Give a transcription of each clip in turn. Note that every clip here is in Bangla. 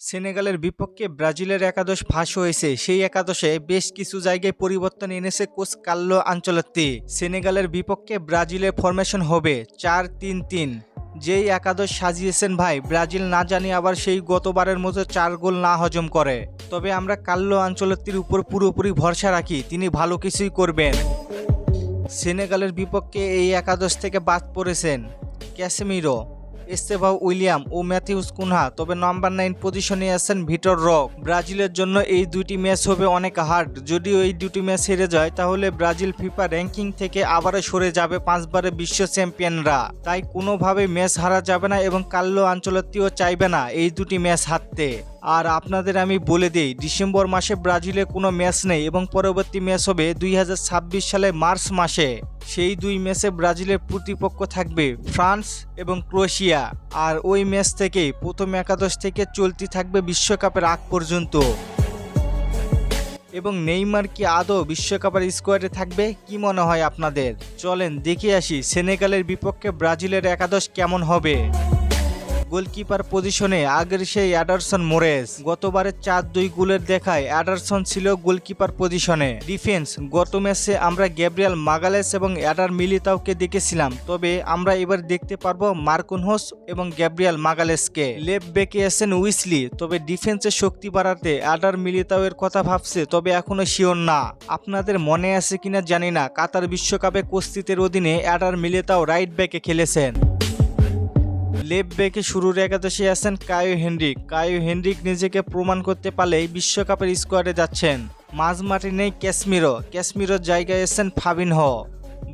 সেনেগালের বিপক্ষে ব্রাজিলের একাদশ ফাঁস হয়েছে। সেই একাদশে বেশ কিছু জায়গায় পরিবর্তন এনেছে কোচ কাল্লো আঞ্চলত্তি। সেনেগালের বিপক্ষে ব্রাজিলের ফরমেশন হবে চার তিন তিন। যেই একাদশ সাজিয়েছেন ভাই, ব্রাজিল না জানি আবার সেই গতবারের মতো চার গোল না হজম করে। তবে আমরা কাল্লো আঞ্চলত্তির উপর পুরোপুরি ভরসা রাখি, তিনি ভালো কিছুই করবেন। সেনেগালের বিপক্ষে এই একাদশ থেকে বাদ পড়েছেন ক্যাসেমিরো। এস্তেভাও উইলিয়াম ও ম্যাথিউস কুনহা, তবে নাম্বার নাইন পজিশনে আছেন ভিটর রক ব্রাজিলের জন্য এই দুটি ম্যাচ হবে অনেক হার্ড। যদিও এই দুটি ম্যাচ হেরে যায়, তাহলে ব্রাজিল ফিফা র্যাঙ্কিং থেকে আবারও সরে যাবে পাঁচবারে বিশ্ব চ্যাম্পিয়নরা। তাই কোনোভাবে ম্যাচ হারা যাবে না এবং কাল্লো আঞ্চলত্তিও চাইবে না এই দুটি ম্যাচ হারতে। আর আপনাদের আমি বলে দিই, ডিসেম্বর মাসে ব্রাজিলে কোনো ম্যাচ নেই এবং পরবর্তী ম্যাচ হবে দুই সালে মার্চ মাসে। সেই দুই ম্যাচে ব্রাজিলের প্রতিপক্ষ থাকবে ফ্রান্স এবং ক্রোয়েশিয়া। আর ওই ম্যাচ থেকে প্রথম একাদশ থেকে চলতি থাকবে বিশ্বকাপের আগ পর্যন্ত। এবং নেইমার কি আদৌ বিশ্বকাপের স্কোয়াডে থাকবে, কি মনে হয় আপনাদের? চলেন দেখে আসি, সেনেগালের বিপক্ষে ব্রাজিলের একাদশ কেমন হবে? গোলকিপার পজিশনে আগের সেই অ্যাডারসন মোরেস। গতবারের চার দুই গোলের দেখায় অ্যাডারসন ছিল গোলকিপার পজিশনে। ডিফেন্স, গত ম্যাচে আমরা গ্যাব্রিয়াল মাগালেস এবং অ্যাডার মিলিতাওকে দেখেছিলাম। তবে আমরা এবার দেখতে পারব মার্কুনহোস এবং গ্যাব্রিয়াল মাগালেসকে। লেফট ব্যাকে আছেন উইসলি, তবে ডিফেন্সের শক্তি বাড়াতে অ্যাডার মিলিতাওয়ের কথা ভাবছে, তবে এখনও শিওর না। আপনাদের মনে আছে কিনা জানি না, কাতার বিশ্বকাপে কোস্তিতের অধীনে অ্যাডার মিলিতাও রাইট ব্যাকে খেলেছেন। লেফট ব্যাকে শুরুর একাদশে আছেন কায়ো হেনরিক। কায়ো হেনরিক নিজেকে প্রমাণ করতে পারলেই বিশ্বকাপের স্কোয়াডে যাচ্ছেন। মাঝমাঠে নেই ক্যাসমিরো। ক্যাসমিরোর জায়গায় আছেন ফাবিনহ।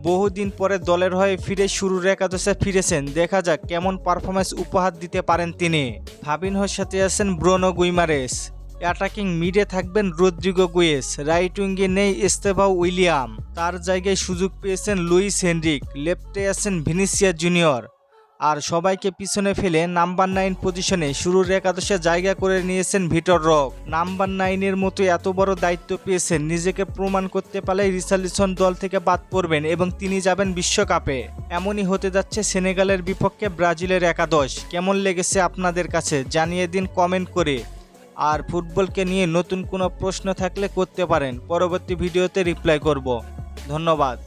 বহুদিন পরে দলের হয়ে ফিরে শুরুর একাদশে ফিরেছেন। দেখা যাক কেমন পারফরমেন্স উপহার দিতে পারেন তিনি। ফাবিনহর সাথে আছেন ব্রোনো গুইমারেস। অ্যাটাকিং মিডে থাকবেন রদ্রিগো গুয়েস। রাইট উইঙ্গে নেই এস্তেভাও উইলিয়াম। তার জায়গায় সুযোগ পেয়েছেন লুইস হেনরিক। লেফটে আছেন ভিনিসিয়া জুনিয়র। আর সবাইকে পিছনে ফেলে নাম্বার নাইন পজিশনে শুরুর একাদশে জায়গা করে নিয়েছেন ভিটর রক। নাম্বার নাইনের মতো এত বড় দায়িত্ব পেয়েছেন, নিজেকে প্রমাণ করতে পারলে রিসালিসন দল থেকে বাদ পড়বেন এবং তিনি যাবেন বিশ্বকাপে। এমনই হতে যাচ্ছে সেনেগালের বিপক্ষে ব্রাজিলের একাদশ। কেমন লেগেছে আপনাদের কাছে? জানিয়ে দিন কমেন্ট করে। আর ফুটবলকে নিয়ে নতুন কোনো প্রশ্ন থাকলে করতে পারেন। পরবর্তী ভিডিওতে রিপ্লাই করব। ধন্যবাদ।